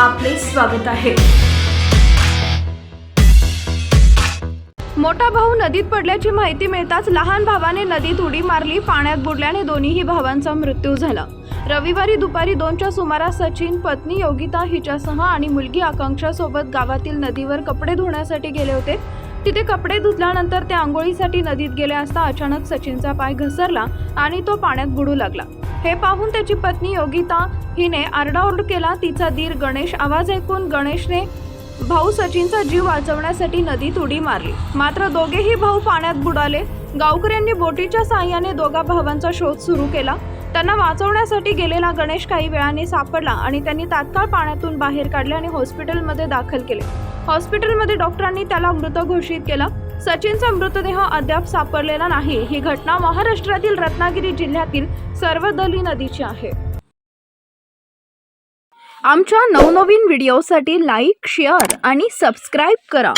आपले स्वागत आहे. मोठा भाऊ नदीत पडल्याची माहिती मिळताच लहान भावाने नदीत उडी मारली पाण्यात बुडल्याने दोन्हीही भावांचा मृत्यू झाला. रविवारी दुपारी दोनच्या सुमारास सचिन पत्नी योगिता हिच्यासह आणि मुलगी आकांक्षा सोबत गावातील नदीवर कपडे धुण्यासाठी गेले होते. तिथे कपडे धुतल्यानंतर ते आंघोळीसाठी नदीत गेले असता अचानक सचिनचा पाय घसरला आणि तो पाण्यात बुडू लागला. हे पाहून त्याची पत्नी योगिता हिने आरडाओरड केला. तिचा दीर गणेश आवाज ऐकून गणेशने भाऊ सचिनचा जीव वाचवण्यासाठी नदीत उडी मारली. मात्र दोघेही भाऊ पाण्यात बुडाले. गावकऱ्यांनी बोटीच्या सहाय्याने दोघा भावांचा शोध सुरू केला. त्यांना वाचवण्यासाठी गेलेला गणेश काही वेळाने सापडला आणि त्यांनी तात्काळ पाण्यातून बाहेर काढले आणि हॉस्पिटलमध्ये दाखल केले. हॉस्पिटलमध्ये डॉक्टरांनी त्याला मृत घोषित केला. सचिनचा मृतदेह अद्याप सापडलेला नाही. ही घटना महाराष्ट्रातील रत्नागिरी जिल्ह्यातील सर्वदली नदीची आहे. आमच्या नवनवीन व्हिडिओसाठी लाईक शेअर आणि सबस्क्राईब करा.